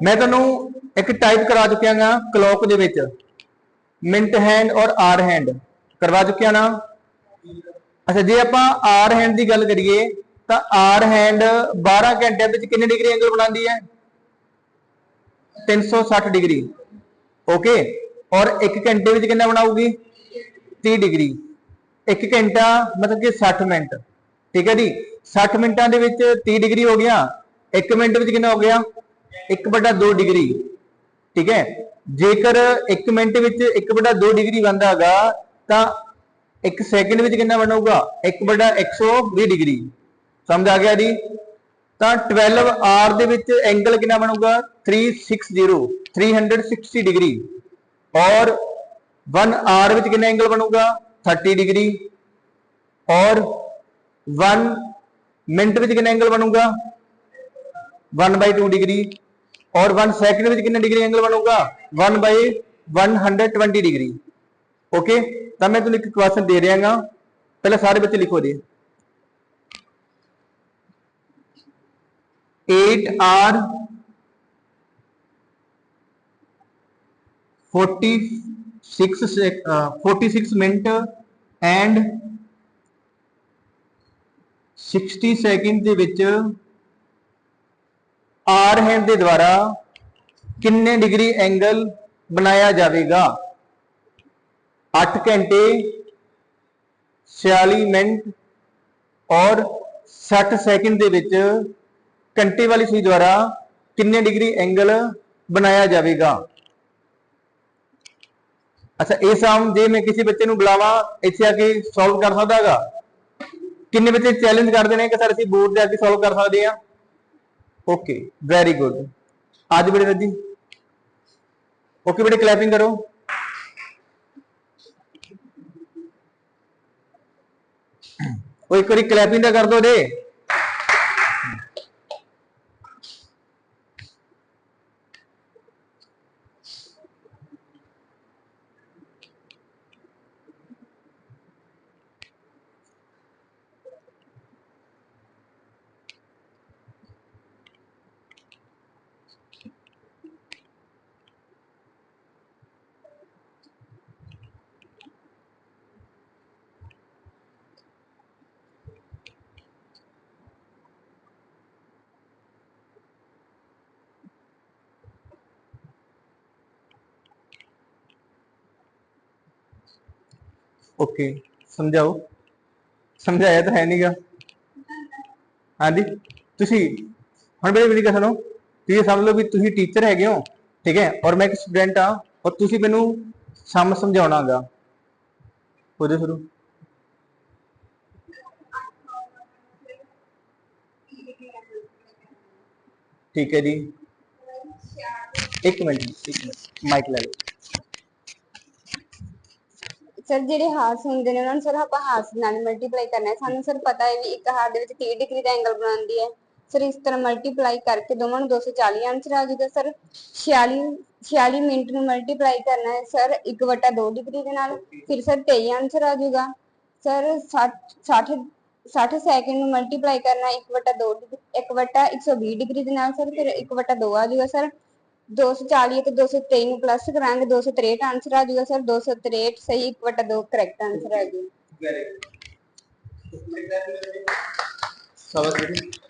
ਮੈਂ ਤੁਹਾਨੂੰ ਇੱਕ ਟਾਈਪ ਕਰਾ ਚੁੱਕਿਆ ਹਾਂ ਕਲੌਕ ਦੇ ਵਿੱਚ। ਮਿੰਟ ਹੈਂਡ ਔਰ ਆਰ ਹੈਂਡ ਕਰਵਾ ਚੁੱਕਿਆ ਨਾ। ਅੱਛਾ, ਜੇ ਆਪਾਂ ਆਰ ਹੈਂਡ ਦੀ ਗੱਲ ਕਰੀਏ, ਤਾਂ ਆਰ ਹੈਂਡ 12 ਘੰਟਿਆਂ ਵਿੱਚ ਕਿੰਨੇ ਡਿਗਰੀ ਐਂਗਲ ਬਣਾਉਂਦੀ ਹੈ? 360 ਡਿਗਰੀ ਓਕੇ ਔਰ 1 ਘੰਟੇ ਵਿੱਚ ਕਿੰਨਾ ਬਣਾਊਗੀ? 30 ਡਿਗਰੀ 1 ਘੰਟਾ ਮਤਲਬ ਕਿ 60 ਮਿੰਟ। ਠੀਕ ਹੈ ਜੀ? 60 ਮਿੰਟਾਂ ਦੇ ਵਿੱਚ 30 ਡਿਗਰੀ ਹੋ ਗਿਆ। 1 ਮਿੰਟ ਵਿੱਚ ਕਿੰਨਾ ਹੋ ਗਿਆ? 1/2 ਡਿਗਰੀ, ਠੀਕ ਹੈ? ਜੇਕਰ 1 ਮਿੰਟ ਵਿੱਚ 1/2 ਡਿਗਰੀ ਬਣਦਾ ਹੈਗਾ, ਤਾਂ 1 ਸੈਕਿੰਡ ਵਿੱਚ ਕਿੰਨਾ ਬਣੂਗਾ? 1/120 ਡਿਗਰੀ। ਸਮਝ ਆ ਗਿਆ ਜੀ? ਤਾਂ 12 ਆਰ ਦੇ ਵਿੱਚ ਐਂਗਲ ਕਿੰਨਾ ਬਣੂਗਾ? 360 360 ਡਿਗਰੀ। ਔਰ 1 ਆਰ ਵਿੱਚ ਕਿੰਨਾ ਐਂਗਲ ਬਣੂਗਾ? 30 ਡਿਗਰੀ। ਔਰ 1 ਮਿੰਟ ਵਿੱਚ ਕਿੰਨਾ ਐਂਗਲ ਬਣੂਗਾ? 1 by 2 ਡਿਗਰੀ। ਔਰ 1 ਸੈਕਿੰਡ ਵਿੱਚ ਕਿੰਨਾ ਡਿਗਰੀ ਐਂਗਲ ਬਣੂਗਾ 1 by 120 ਡਿਗਰੀ ਓਕੇ ਤਾਂ ਮੈਂ ਤੁਹਾਨੂੰ ਇੱਕ ਕੁਐਸਚਨ ਦੇ ਰਿਹਾ ਹਾਂ ਪਹਿਲਾਂ ਸਾਰੇ ਬੱਚੇ ਲਿਖੋ ਜੀ 8 r 46 sec- uh, 46 minute and 60 second ਦੇ ਵਿੱਚ ਆਰ ਹੈਂਡ ਦੇ ਦੁਆਰਾ ਕਿੰਨੇ ਡਿਗਰੀ ਐਂਗਲ ਬਣਾਇਆ ਜਾਵੇਗਾ? 8 ਘੰਟੇ 46 ਮਿੰਟ ਔਰ 60 ਸੈਕਿੰਡ ਦੇ ਵਿੱਚ ਘੰਟੇ ਵਾਲੀ ਸੂਈ ਦੁਆਰਾ ਕਿੰਨੇ ਡਿਗਰੀ ਐਂਗਲ ਬਣਾਇਆ ਜਾਵੇਗਾ? ਅੱਛਾ, ਇਹ ਸਮ ਜੇ ਮੈਂ ਕਿਸੇ ਬੱਚੇ ਨੂੰ ਬੁਲਾਵਾਂ, ਇੱਥੇ ਆ ਕੇ ਸੋਲਵ ਕਰ ਸਕਦਾ ਹੈਗਾ? ਕਿੰਨੇ ਬੱਚੇ ਚੈਲੰਜ ਕਰਦੇ ਨੇ ਕਿ ਸਰ ਅਸੀਂ ਬੋਰਡ ਤੇ ਆ ਕੇ ਸੋਲਵ ਕਰ ਸਕਦੇ ਹਾਂ। ਓਕੇ ਵੈਰੀ ਗੁੱਡ ਅੱਜ ਬੜੇ ਰੱਜੀ ਓਕੇ ਬੇਟੇ ਕਲੈਪਿੰਗ ਕਰੋ ਉਹ ਇੱਕ ਵਾਰੀ ਕਲੈਪਿੰਗ ਦਾ ਕਰ ਦੋ ਦੇ ਓਕੇ ਸਮਝਾਓ। ਸਮਝਾਇਆ ਤਾਂ ਹੈ ਨਹੀਂਗਾ ਹਾਂਜੀ। ਤੁਸੀਂ, ਹੁਣ ਮੇਰੇ ਮੇਰੀ ਗੱਲ ਸੁਣੋ। ਤੁਸੀਂ ਸਮਝ ਲਓ ਵੀ ਤੁਸੀਂ ਟੀਚਰ ਹੈਗੇ ਹੋ, ਠੀਕ ਹੈ, ਔਰ ਮੈਂ ਇੱਕ ਸਟੂਡੈਂਟ ਆ ਔਰ ਤੁਸੀਂ ਮੈਨੂੰ ਸਮ ਸਮਝਾਉਣਾਗਾ। ਹੋ ਜਾ ਸ਼ੁਰੂ। ਠੀਕ ਹੈ ਜੀ। ਇੱਕ ਮਿੰਟ ਇੱਕ ਮਿੰਟ। ਮਾਈਕ ਲੈ ਲਓ। ਸਰ ਜਿਹੜੇ ਹਾਰਸ ਹੁੰਦੇ ਨੇ ਉਹਨਾਂ ਨੂੰ ਸਰ ਆਪਾਂ ਹਾਰਸ ਨਾਲ ਮਲਟੀਪਲਾਈ ਕਰਨਾ ਹੈ। ਸਾਨੂੰ ਸਰ ਪਤਾ ਹੈ ਵੀ ਇੱਕ ਹਾਰ ਦੇ ਵਿੱਚ 30 ਡਿਗਰੀ ਦਾ ਐਂਗਲ ਬਣਾਉਂਦੀ ਹੈ। ਸਰ ਇਸ ਤਰ੍ਹਾਂ ਮਲਟੀਪਲਾਈ ਕਰਕੇ ਦੋਵਾਂ ਨੂੰ 240 ਆਂਸਰ ਆ ਜਾਊਗਾ। ਸਰ 46 46 ਮਿੰਟ ਨੂੰ ਮਲਟੀਪਲਾਈ ਕਰਨਾ ਹੈ। ਸਰ 1/2 ਡਿਗਰੀ ਦੇ ਨਾਲ। ਫਿਰ ਸਰ 23 ਆਂਸਰ ਆ ਜਾਊਗਾ। ਸਰ 60 60 60 ਸੈਕਿੰਡ ਨੂੰ ਮਲਟੀਪਲਾਈ ਕਰਨਾ 1/2 1/120 ਡਿਗਰੀ ਦੇ ਨਾਲ। ਸਰ ਫਿਰ 1/2 ਆ ਜਾਊਗਾ। ਸਰ 240 ਤੇ 223 ਨੂੰ ਪਲੱਸ ਕਰਾਂਗੇ 263 ਆਂਸਰ ਆ ਜਾਊਗਾ ਸਰ 263 ਸਹੀ 1/2 ਕਰੈਕਟ ਆਂਸਰ ਆ ਜਾਊਗਾ Very good. Savaş verin.